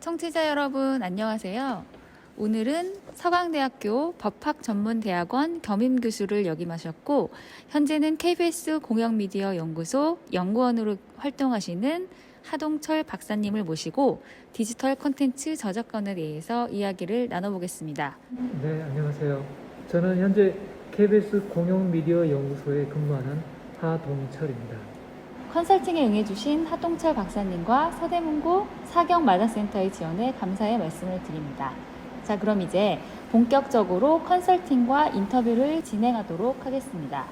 청취자 여러분 안녕하세요. 오늘은 서강대학교 법학전문대학원 겸임교수를 역임하셨고 현재는 KBS 공영미디어 연구소 연구원으로 활동하시는 하동철 박사님을 모시고 디지털 콘텐츠 저작권에 대해서 이야기를 나눠보겠습니다. 네, 안녕하세요. 저는 현재 KBS 공영미디어 연구소에 근무하는 하동철입니다. 컨설팅에 응해주신 하동철 박사님과 서대문고 사경마다센터의 지원에 감사의 말씀을 드립니다. 자, 그럼 이제 본격적으로 컨설팅과 인터뷰를 진행하도록 하겠습니다.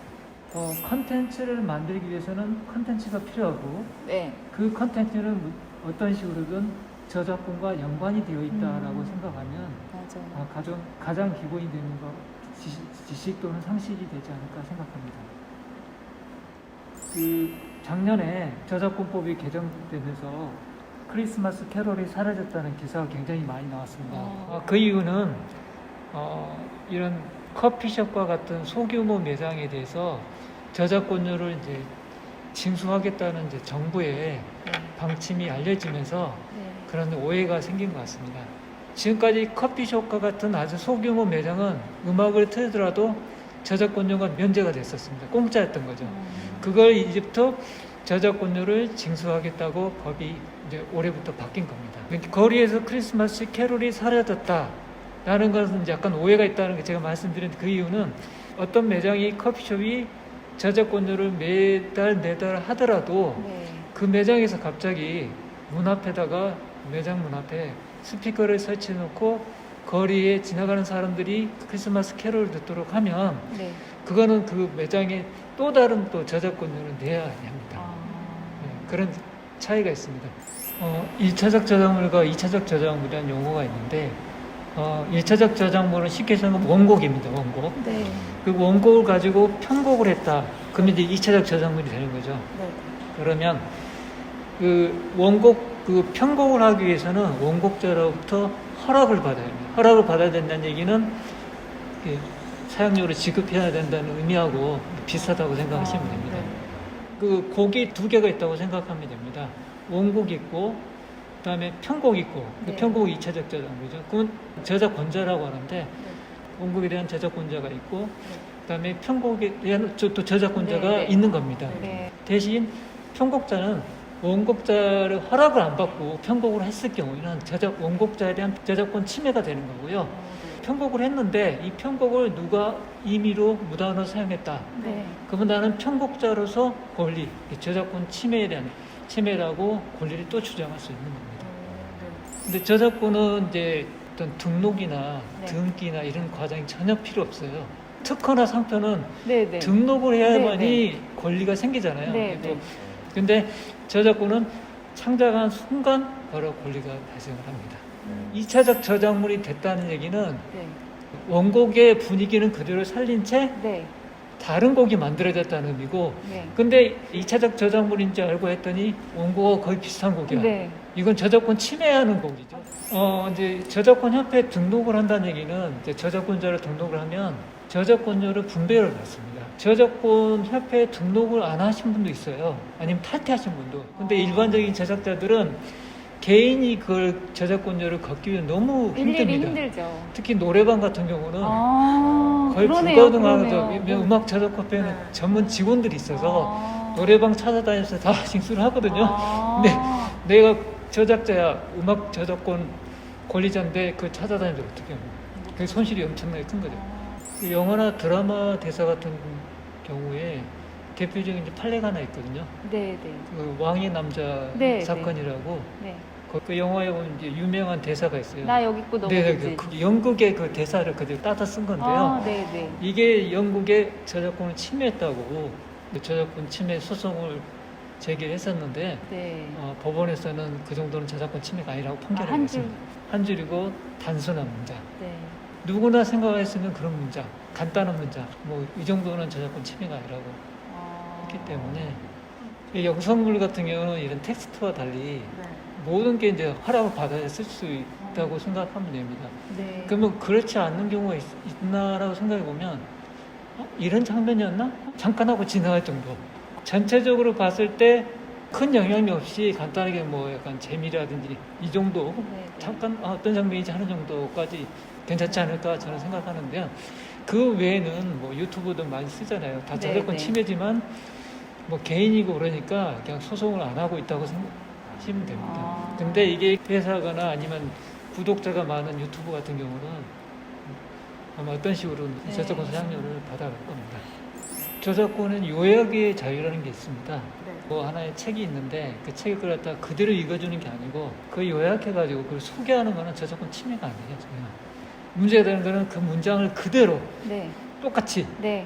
어, 컨텐츠를 만들기 위해서는 컨텐츠가 필요하고 네. 그 컨텐츠는 어떤 식으로든 저작권과 연관이 되어 있다라고 음. 생각하면 맞아요. 아, 가장, 가장 기본이 되는 거 지식, 지식 또는 상식이 되지 않을까 생각합니다. 그 작년에 저작권법이 개정되면서 크리스마스 캐롤이 사라졌다는 기사가 굉장히 많이 나왔습니다. 어. 아, 그 이유는 어, 이런 커피숍과 같은 소규모 매장에 대해서 저작권료를 이제 징수하겠다는 이제 정부의 네. 방침이 알려지면서 네. 그런 오해가 생긴 것 같습니다. 지금까지 커피숍과 같은 아주 소규모 매장은 음악을 틀더라도 저작권료가 면제가 됐었습니다. 공짜였던 거죠. 음. 그걸 이제부터 저작권료를 징수하겠다고 법이 이제 올해부터 바뀐 겁니다. 거리에서 크리스마스 캐롤이 사라졌다라는 것은 약간 오해가 있다는 게 제가 말씀드린 그 이유는 어떤 매장이 커피숍이 저작권료를 매달 매달 하더라도 네. 그 매장에서 갑자기 문 앞에다가 매장 문 앞에 스피커를 설치해 놓고 거리에 지나가는 사람들이 크리스마스 캐롤을 듣도록 하면 네. 그거는 그 매장에 또 다른 또 저작권료를 내야 합니다. 아. 네, 그런 차이가 있습니다. 어, 1차적 저작물과 2차적 저작물이라는 용어가 있는데 어, 1차적 저작물은 쉽게 생각하면 원곡입니다. 원곡. 네. 그 원곡을 가지고 편곡을 했다. 그러면 이제 2차적 저작물이 되는 거죠. 네. 그러면 그 원곡 그 편곡을 하기 위해서는 원곡자로부터 허락을 받아야 합니다. 허락을 받아야 된다는 얘기는 그 사용료를 지급해야 된다는 의미하고 비슷하다고 생각하시면 아, 됩니다. 네. 그 곡이 두 개가 있다고 생각하면 됩니다. 원곡 있고 그다음에 편곡 있고 그 네. 편곡이 2차적 저작물이죠. 그건 저작권자라고 하는데 네. 원곡에 대한 저작권자가 있고 그다음에 편곡에 대한 저- 또 저작권자가 네, 네. 있는 겁니다. 네. 대신 편곡자는 원곡자를 허락을 안 받고 편곡을 했을 경우에는 저작 원곡자에 대한 저작권 침해가 되는 거고요. 어, 네. 편곡을 했는데 이 편곡을 누가 임의로 무단으로 사용했다. 네. 그러면 나는 편곡자로서 권리, 이 저작권 침해에 대한 침해라고 권리를 또 주장할 수 있는 겁니다. 근데 저작권은 이제 어떤 등록이나 네. 등기나 이런 과정이 전혀 필요 없어요. 특허나 상표는 네. 네. 등록을 해야만이 네, 권리가 생기잖아요. 네, 또 네. 근데 저작권은 창작한 순간 바로 권리가 발생을 합니다. 2차적 저작물이 됐다는 얘기는 네. 원곡의 분위기는 그대로 살린 채 네. 다른 곡이 만들어졌다는 의미고 네. 근데 2차적 저작물인지 알고 했더니 원곡과 거의 비슷한 곡이야. 네. 이건 저작권 침해하는 곡이죠. 어, 이제 저작권 협회에 등록을 한다는 얘기는 이제 저작권자를 등록을 하면 저작권료를 분배를 받습니다. 저작권 협회에 등록을 안 하신 분도 있어요. 아니면 탈퇴하신 분도. 근데 아. 일반적인 제작자들은 개인이 그걸 저작권료를 걷기 위해 너무 힘듭니다. 힘들죠. 특히 노래방 같은 경우는 아, 거의 그러네요, 불가능하죠. 그러네요. 음악 저작협회는 네. 전문 직원들이 있어서 아. 노래방 찾아다니면서 다 징수를 하거든요. 아. 네. 내가 저작자야 음악 저작권 권리자인데 그 찾아다니면 어떻게 합니까? 그 손실이 엄청나게 큰 거죠. 그 영화나 드라마 대사 같은 경우에 대표적인 이제 판례가 하나 있거든요. 네, 네. 그 왕의 남자 네, 사건이라고 네. 그, 그 영화에 보면 이제 유명한 대사가 있어요. 나 여기 있고 너 네, 네? 그, 그 영국의 그 대사를 그대로 따다 쓴 건데요. 아, 네, 네. 이게 영국의 저작권을 침해했다고 그 저작권 침해 소송을 제기했었는데 네. 어, 법원에서는 그 정도는 저작권 침해가 아니라고 아, 판결을 한 줄. 했습니다. 한 줄이고 단순한 문자. 네. 누구나 생각했으면 그런 문자, 간단한 문자, 뭐이 정도는 저작권 침해가 아니라고 아. 했기 때문에 이 영상물 같은 경우는 이런 텍스트와 달리 네. 모든 게 이제 허락을 받아야 쓸 수 있다고 생각하면 됩니다. 네. 그러면 그렇지 않는 경우가 있, 있나라고 생각해 보면 어? 이런 장면이었나? 잠깐 하고 지나갈 정도. 전체적으로 봤을 때 큰 영향력 없이 간단하게 뭐 약간 재미라든지 이 정도 네, 네. 잠깐 아, 어떤 장면인지 하는 정도까지 괜찮지 않을까 저는 생각하는데요. 그 외에는 뭐 유튜브도 많이 쓰잖아요. 다 네, 저작권 네. 침해지만 뭐 개인이고 그러니까 그냥 소송을 안 하고 있다고 생각하시면 됩니다. 아. 근데 이게 회사거나 아니면 구독자가 많은 유튜브 같은 경우는 아마 어떤 식으로 네. 저작권 사장료를 받아갈 겁니다. 저작권은 요약의 자유라는 게 있습니다. 네. 뭐 하나의 책이 있는데 그 책을 갖다 그대로 읽어주는 게 아니고 그 요약해가지고 그걸 소개하는 거는 저작권 침해가 아니에요. 문제가 되는 거는 그 문장을 그대로 네. 똑같이 네.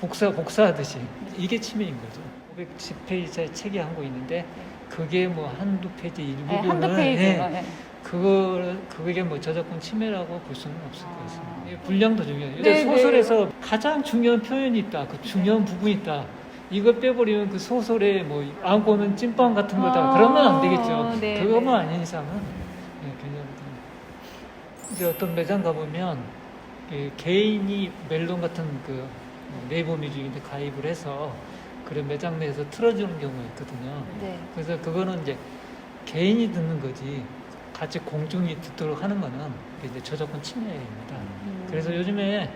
복사 복사하듯이 이게 침해인 거죠. 510페이지짜리 책이 한 거 있는데 그게 뭐 한두 페이지 네, 한두 페이지. 예, 네. 그거 그게 뭐 저작권 침해라고 볼 수는 없을 것 같습니다. 아. 이 분량도 중요해요. 네, 소설에서 가장 중요한 표현이 있다. 그 중요한 부분이 있다. 이걸 빼버리면 그 소설에 뭐 안고는 찐빵 같은 거다. 아, 그러면 안 되겠죠. 네, 그것만 네. 아닌 이상은 예. 이제 어떤 매장 가보면 그 개인이 멜론 같은 그 네이버 뮤직인데 가입을 해서 그런 매장 내에서 틀어주는 경우가 있거든요. 네. 그래서 그거는 이제 개인이 듣는 거지 같이 공중이 듣도록 하는 거는 이제 저작권 침해입니다. 음. 그래서 요즘에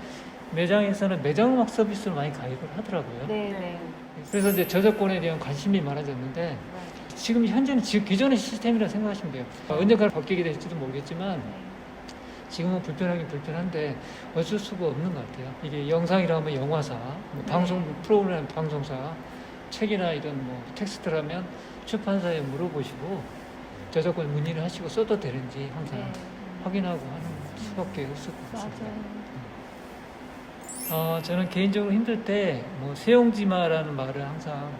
매장에서는 매장 음악 서비스를 많이 가입을 하더라고요. 네, 네. 그래서 이제 저작권에 대한 관심이 많아졌는데 지금 현재는 지금 기존의 시스템이라 생각하시면 돼요. 언젠가 바뀌게 될지도 모르겠지만 지금은 불편하긴 불편한데 어쩔 수가 없는 것 같아요. 이게 영상이라면 영화사, 뭐 네. 방송 프로그램 방송사, 책이나 이런 뭐 텍스트라면 출판사에 물어보시고 저작권 문의를 하시고 써도 되는지 항상 네. 확인하고 하는 수밖에 없을 것 같습니다. 맞아요. 어, 저는 개인적으로 힘들 때 뭐 세용지마라는 말을 항상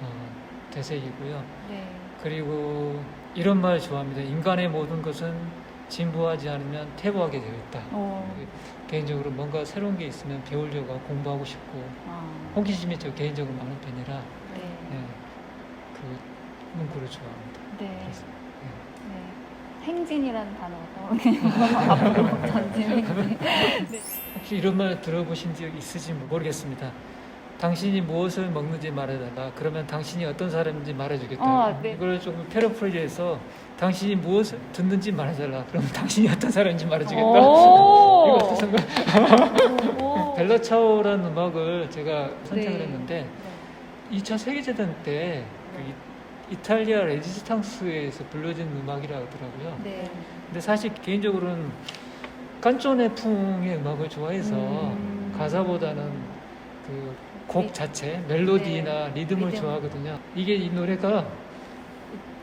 어, 되새기고요. 네. 그리고 이런 말 좋아합니다. 인간의 모든 것은 진보하지 않으면 퇴보하게 되어 있다. 어. 개인적으로 뭔가 새로운 게 있으면 배우려고 하고 공부하고 싶고 아. 호기심이 저 개인적으로 많은 편이라 네. 네, 그 문구를 좋아합니다. 네. 그래서, 네. 네. 행진이라는 단어가. 앞으로 행진. 혹시 이런 말 들어보신 적 있으신지 모르겠습니다. 당신이 무엇을 먹는지 말해달라. 그러면 당신이 어떤 사람인지 말해주겠다. 어, 네. 이걸 조금 패러프레이즈해서 당신이 무엇을 듣는지 말해달라. 그러면 당신이 어떤 사람인지 말해주겠다. 오. 이거 어떻습니까? 오. 벨라 차오라는 음악을 제가 선택을 네. 했는데 네. 2차 세계대전 때그 이- 이탈리아 레지스탕스에서 불러진 음악이라 하더라고요. 네. 근데 사실 개인적으로는 깐쪼네 풍의 음악을 좋아해서 음. 가사보다는 그 곡 리- 자체, 멜로디나 리듬을 네. 리듬. 좋아하거든요. 이게 이 노래가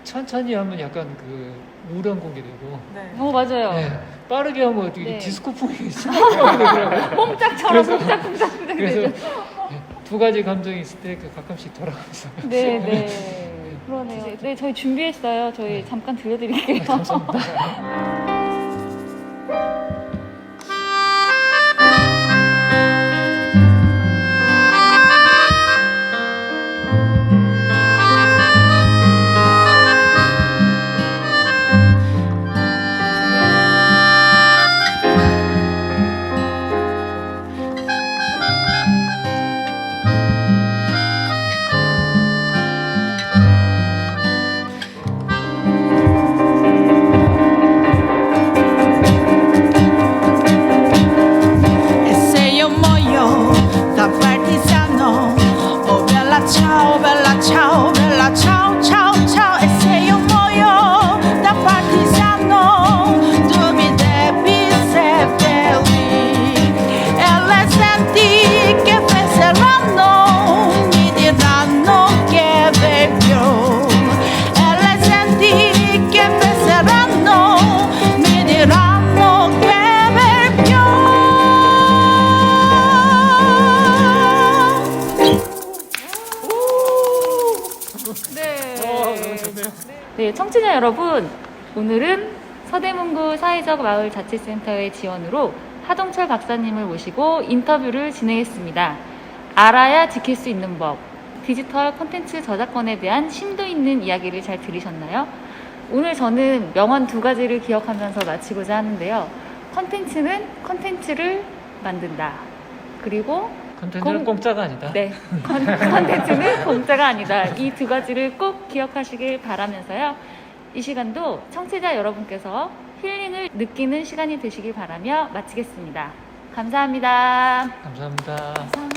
천천히 하면 약간 그 우울한 곡이 되고 어 맞아요. 네, 빠르게 하면 되게 네. 디스코풍이 심하게 되더라고요. 뽕짝처럼 그래서- 뽕짝뽕짝 그래서. 네, 두 가지 감정이 있을 때 그 가끔씩 돌아가면서 네, 네. 그러네요. 네, 저희 준비했어요. 저희 네. 잠깐 들려드릴게요. 감사합니다. 네, 청취자 여러분, 오늘은 서대문구 사회적 마을 자치센터의 지원으로 하동철 박사님을 모시고 인터뷰를 진행했습니다. 알아야 지킬 수 있는 법, 디지털 콘텐츠 저작권에 대한 심도 있는 이야기를 잘 들으셨나요? 오늘 저는 명언 두 가지를 기억하면서 마치고자 하는데요. 콘텐츠는 콘텐츠를 만든다. 그리고 컨텐츠는 공- 공짜가 아니다. 네, 컨- 컨텐츠는 공짜가 아니다. 이 두 가지를 꼭 기억하시길 바라면서요. 이 시간도 청취자 여러분께서 힐링을 느끼는 시간이 되시길 바라며 마치겠습니다. 감사합니다. 감사합니다. 감사합니다.